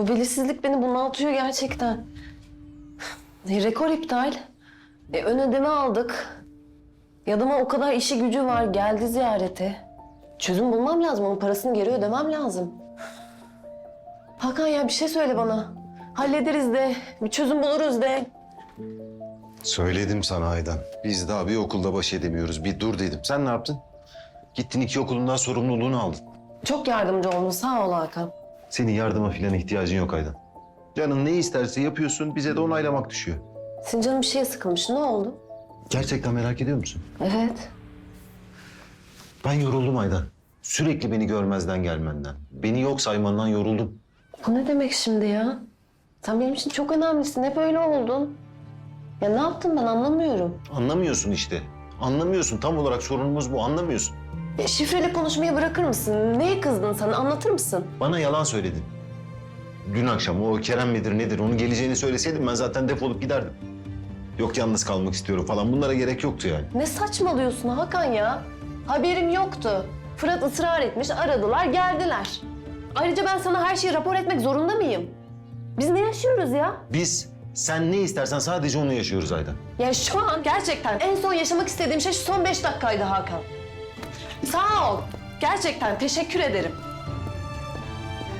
Bu belirsizlik beni bunaltıyor gerçekten. E, rekor iptal. E, ön ödeme aldık. Yadıma o kadar işi gücü var. Geldi ziyarete. Çözüm bulmam lazım. Onun parasını geri ödemem lazım. Hakan ya bir şey söyle bana. Hallederiz de. Bir çözüm buluruz de. Söyledim sana Aydan. Biz daha bir okulda baş edemiyoruz. Bir dur dedim. Sen ne yaptın? Gittin iki okulundan sorumluluğunu aldın. Çok yardımcı oldun. Sağ ol Hakan. Senin yardıma falan ihtiyacın yok Aydan. Canın ne isterse yapıyorsun. Bize de onaylamak düşüyor. Senin canın bir şeye sıkılmış. Ne oldu? Gerçekten merak ediyor musun? Evet. Ben yoruldum Aydan. Sürekli beni görmezden gelmenden. Beni yok saymandan yoruldum. Bu ne demek şimdi ya? Sen benim için çok önemlisin. Hep öyle oldun. Ya ne yaptın ben anlamıyorum. Anlamıyorsun işte. Anlamıyorsun. Tam olarak sorunumuz bu. Anlamıyorsun. Ya şifreli konuşmayı bırakır mısın? Neye kızdın sen? Anlatır mısın? Bana yalan söyledin. Dün akşam o Kerem midir nedir onun geleceğini söyleseydim ben zaten defolup giderdim. Yok yalnız kalmak istiyorum falan bunlara gerek yoktu yani. Ne saçmalıyorsun Hakan ya? Haberim yoktu. Fırat ısrar etmiş, aradılar, geldiler. Ayrıca ben sana her şeyi rapor etmek zorunda mıyım? Biz ne yaşıyoruz ya? Biz sen ne istersen sadece onu yaşıyoruz Aydan. Ya şu an gerçekten en son yaşamak istediğim şey şu son beş dakikaydı Hakan. Sağ ol. Gerçekten teşekkür ederim.